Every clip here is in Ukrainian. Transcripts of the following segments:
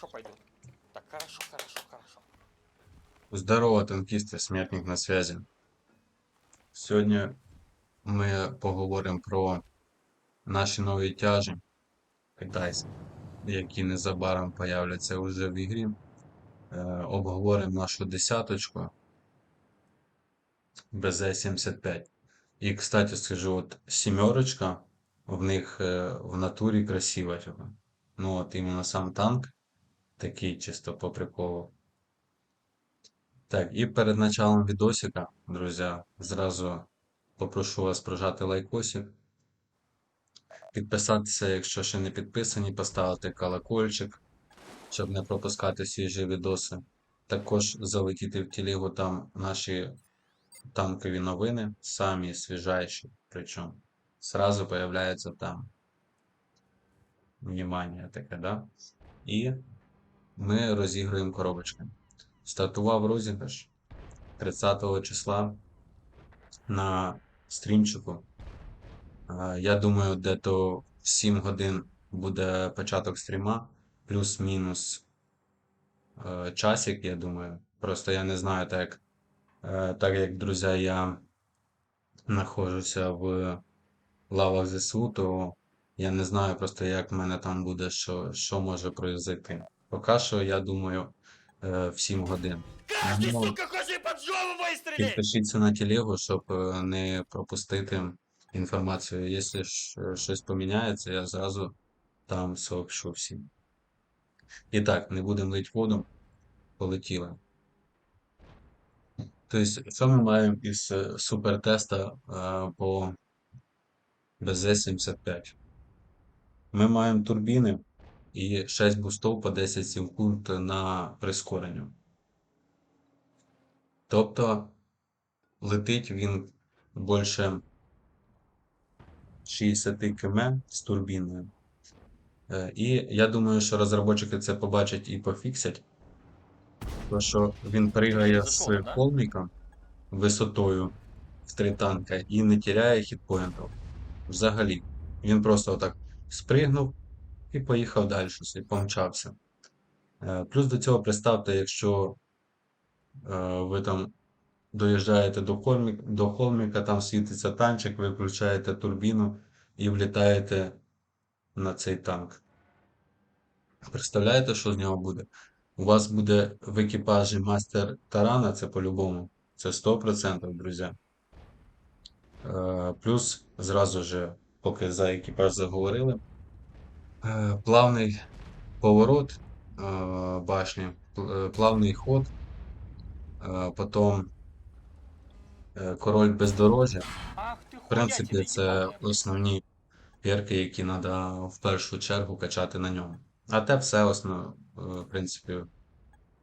Хорошо пойду. Так, хорошо, хорошо, хорошо. Здорово, танкісти, смертник на связі. Сьогодні ми поговоримо про наші нові тяжі китайські, які незабаром появляться уже в ігрі. Е, нашу десяточку БЗ-75. І, кстати, скажу, от сімерочка в них е, в натурі красива. типу. Ну, от іменно сам танк такий чисто по приколу. Так, і перед началом відосика, друзі, зразу попрошу вас прожати лайкосик, підписатися, якщо ще не підписані, поставити колокольчик, щоб не пропускати свіжі відоси. Також залетіти в телегу, там наші танкові новини, самі свіжайші, причому сразу появляється там. Внимание таке, да? І ми розігруємо коробочки. Стартував розіграш 30 числа на стрімчику. Я думаю, де-то в 7 годин буде початок стріма, плюс-мінус е, часик, я думаю. Просто я не знаю, так е, так як, друзі, я знаходжуся в лавах ЗСУ, то я не знаю просто, як в мене там буде, що, що може произойти. Поки що, я думаю, е, в 7 годин. Каждый, Ну, сука, хочет под жопу выстрелить! Підпишіться на телегу, щоб е, не пропустити інформацію. Якщо щось поміняється, я зразу там сообщу всім. І так, не будемо лить воду. Полетіли. Тобто, що ми маємо із е, супертеста по БЗ-75? Ми маємо турбіни і 6 бустов по 10 секунд на прискоренню. Тобто летить він більше 60 км з турбіною. Е, І я думаю, що розробники це побачать і пофіксять. То, що він пригає з Законно, висотою в три танка і не тіряє хітпоінтів. Взагалі. Він просто отак спригнув і поїхав далі, собі, помчався. Е, Плюс до цього представте, якщо е, ви там доїжджаєте до холмика, до холмика, там світиться танчик, ви включаєте турбіну і влітаєте на цей танк. Представляєте, що з нього буде? У вас буде в екіпажі мастер тарана, це по-любому. Це 100%, друзі. Е, Плюс, зразу же, поки за екіпаж заговорили, плавний поворот е, башні, е, плавний ход, е, потім е, король бездорожжя. В принципі, це основні перки, які треба в першу чергу качати на ньому. А те все основно, е, в принципі,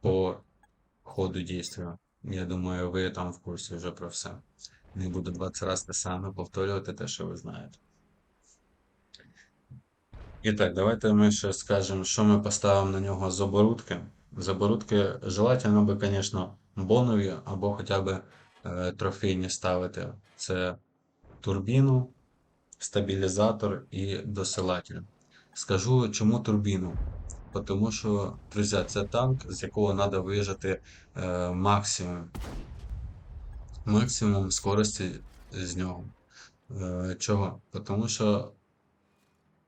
по ходу дійства. Я думаю, ви там в курсі вже про все. Не буду 20 разів те саме повторювати те, що ви знаєте. І так, давайте ми ще скажемо, що ми поставимо на нього з оборудки. З оборудки желательно би, звісно, бонові або хоча б е, трофейні ставити. Це турбіну, стабілізатор і досилатель. Скажу, чому турбіну? Тому що, друзі, це танк, з якого треба виїжджати е, максимум. Максимум скорості з нього. Е, чого? Тому що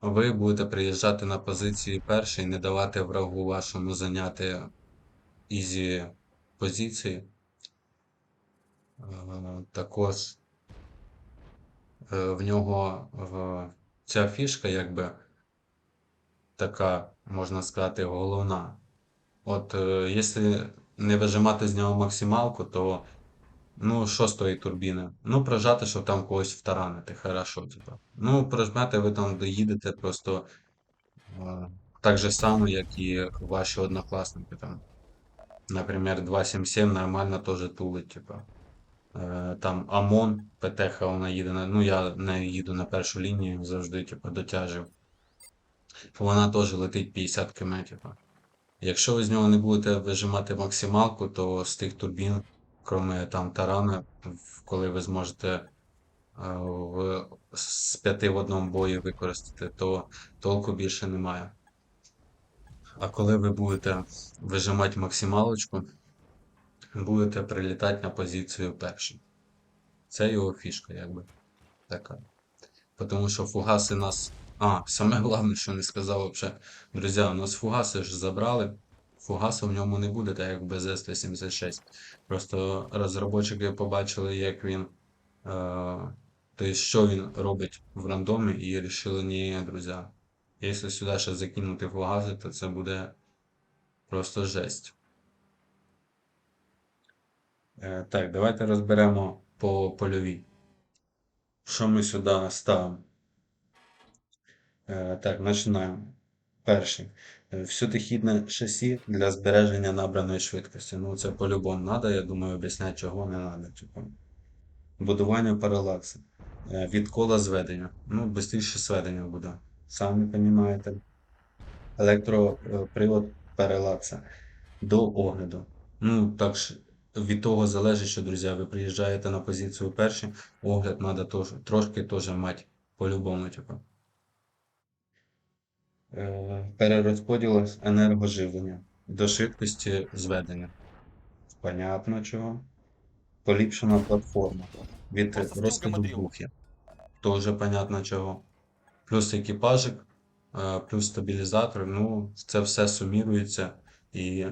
ви будете приїжджати на позиції перший, не давати врагу вашому зайняти ізі позиції. Е, Також е, в нього ця фішка, якби така, можна сказати, головна. От, е, якщо не вижимати з нього максималку, то ну, що з тої турбіни? Ну, прожати, щоб там когось втаранити, хорошо, типа. Ну, прожмете, ви там доїдете просто е, так же само, як і ваші однокласники там. Наприклад, 277 нормально теж тулить, типа. Е, Там ОМОН, ПТХ, вона їде на. Ну, я не їду на першу лінію завжди, типу, дотяжив. Вона теж летить 50 км, типу. Якщо ви з нього не будете вижимати максималку, то з тих турбін, кроме там тарана, коли ви зможете е, в, з п'яти в одному бої використати, то толку більше немає. А коли ви будете вижимати максималочку, будете прилітати на позицію першим. Це його фішка, якби. Така. Тому що фугаси нас. А, саме головне, що не сказав вообще. Друзі, у нас фугаси ж забрали. Фугасу в ньому не буде, так як без С-176. Просто розробники побачили, як він. Е, тобто, що він робить в рандомі, і вирішили, ні, друзі. Якщо сюди ще закинути фугаси, то це буде просто жесть. Е, так, давайте розберемо по польовій. Що ми сюди ставимо? Е, так, починаємо. Перший. Всюдихідне шасі для збереження набраної швидкості. Ну, це по-любому треба, я думаю, об'ясняти, чого не треба. Типу. Будування паралакси. Е, Від кола зведення. Ну, швидше зведення буде. Самі розумієте. Електропривод паралакса. До огляду. Ну, так ж, від того залежить, що, друзі, ви приїжджаєте на позицію перші, огляд треба трошки теж мати по-любому, типу. Е, Перерозподіл енергоживлення до швидкості зведення. Понятно чого. Поліпшена платформа від стрілка духів. Тоже понятно чого. Плюс екіпажик, е, плюс стабілізатор. Ну, це все сумірується і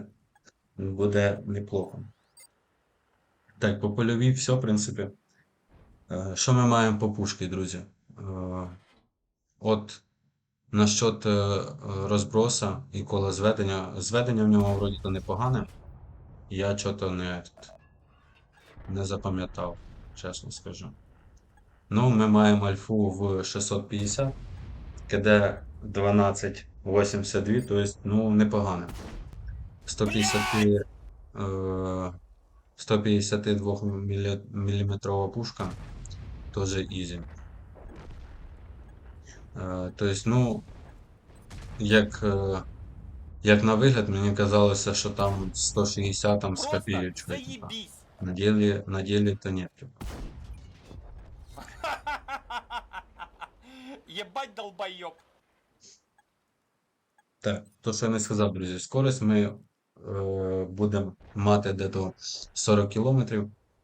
буде неплохо. Так, по польовій все, в принципі. Е, Що ми маємо по пушки, друзі? От насчет е, розброса і кола зведення. Зведення в нього вроді то непогане. Я чого-то не, не запам'ятав, чесно скажу. Ну, ми маємо альфу в 650, КД 1282, тобто, ну, непогане. 150, е, 152 мм пушка, теж ізі. Тобто, ну, як, е, як на вигляд, мені казалося, що там 160 там з копійочкою. На деле, на деле то типа. Ебать долбоеб. Так, то, що я не сказав, друзі, скорость ми е, будемо мати дето 40 км.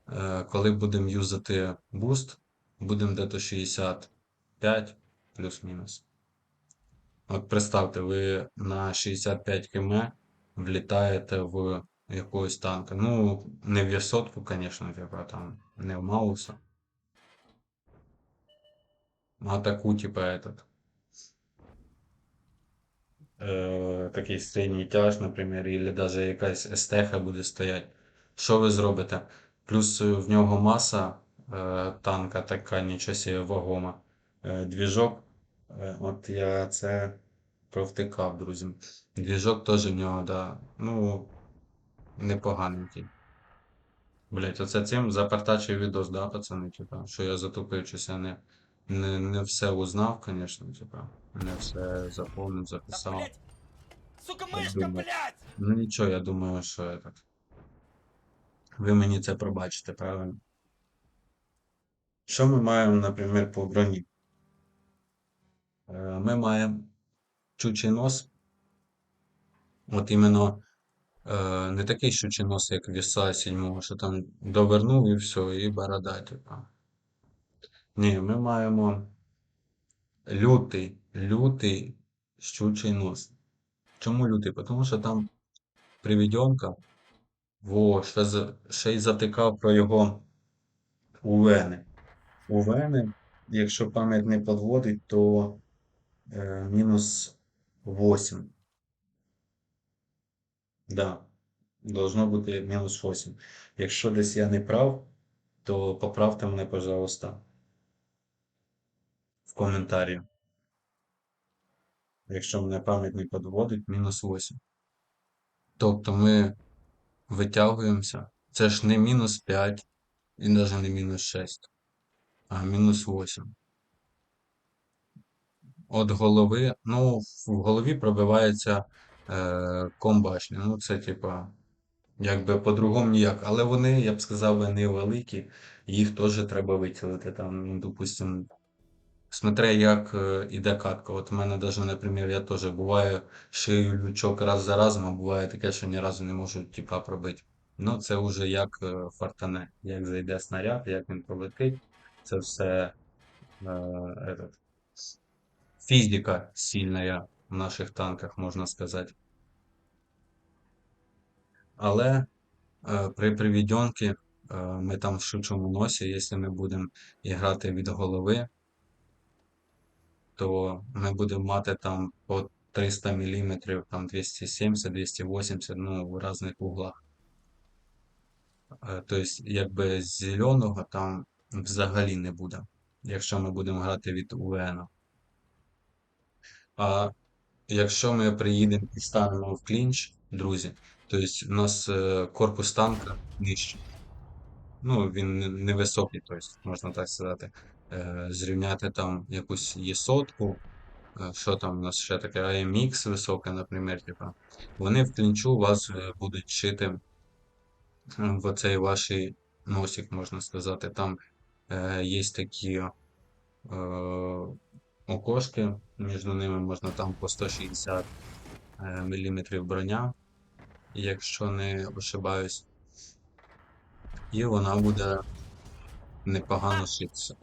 Е, коли будемо юзати буст, будемо дето 65 плюс-мінус. От представте, ви на 65 км влітаєте в якогось танка. Ну, не в Ясотку, звісно, типа там, не в Мауса. А таку, типа, этот. е, такий середній тяж, наприклад, або даже якась естеха буде стояти. Що ви зробите? Плюс в нього маса е, танка така, нічого вагома. Е, двіжок, е, от я це провтикав, друзі. Двіжок теж в нього, да, ну, непоганенький. Блять, оце цим запартачив відос, да, пацани, типа, що я затупив, не, не, не все узнав, звісно, типа, не все заповнив, Да, записав. блядь. Сука, Я мышка, блядь. Ну нічого, я думаю, що этот. Ви мені це пробачите, правильно? Що ми маємо, наприклад, по броні? Е, Ми маємо чучий нос. От іменно е, не такий щучий нос, як віса 7, що там довернув і все, і борода, типа. Ні, ми маємо лютий, лютий щучий нос. Чому лютий? Тому що там привідьомка. Во, ще, ще й затикав про його УВНи. УВНи, якщо пам'ять не підводить, то е, мінус 8. Да, должно бути мінус 8. Якщо десь я не прав, то поправте мене, пожалуйста, в коментарі. Якщо мене пам'ять не підводить, мінус 8. Тобто ми витягуємося. Це ж не мінус 5 і навіть не мінус 6, а мінус 8. От голови, ну, в голові пробивається е, комбашня. Ну, це типа, якби по-другому ніяк. Але вони, я б сказав, вони великі, їх теж треба виділити. Там, ну, допустим, Смотря як е, іде катка. От у мене даже, наприклад, я теж буває шию лючок раз за разом, а буває таке, що ні разу не можу тіпа пробити. Ну, це вже як е, фартане, як зайде снаряд, як він полетить. Це все е, фізика сильна в наших танках, можна сказати. Але е, при приведенці е, ми там в шучому носі, якщо ми будемо грати від голови, то ми будемо мати там по 300 мм, там 270, 280, ну, в різних углах. Е, Тобто, якби з зеленого там взагалі не буде, якщо ми будемо грати від УВН. А якщо ми приїдемо і станемо в клінч, друзі, тобто у нас е, корпус танка нижчий. Ну, він не- невисокий, тобто, можна так сказати. Е, Зрівняти там якусь єсотку, е, що там у нас ще таке, AMX високе, наприклад, типа. Вони в клінчу вас е, будуть шити в оцей ваш носик, можна сказати. Там е, є такі е, окошки, між ними можна там по 160 мм броня, якщо не ошибаюсь. І вона буде непогано шитися.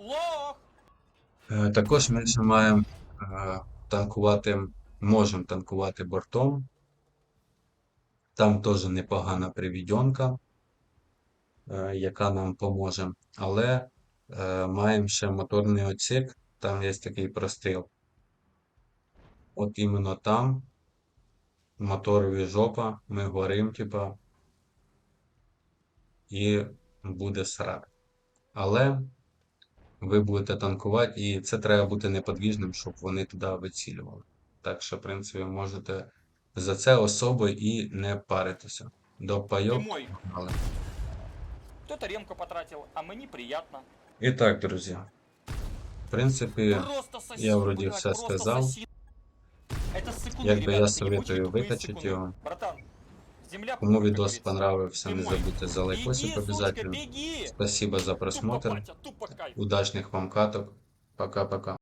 Е, Також ми ще маємо е, танкувати, можемо танкувати бортом. Там теж непогана привідьонка, е, яка нам поможе. Але е, маємо ще моторний отсек, там є такий простріл. От іменно там моторові жопа, ми горим, типа, і буде срак. Але ви будете танкувати, і це треба бути неподвіжним, щоб вони туди вицілювали. Так що, в принципі, можете за це особо і не паритися. До пайок. Кто-то ремку потратил, а мне приятно. І так, друзі. В принципі, Просто сосед, я вроде блядь, все просто сказав. сосед. Это секунды, Якби ребята, я это советую ебучие тупые выкачать секунды. его. Братан, земля кому как відос говорится. понравився, Ты не мой. забудьте за лайкосик Беги, сучка, обязательно. беги! Спасибо за Тупо, просмотр. батя, тупо кайф. Удачних вам каток. Пока-пока.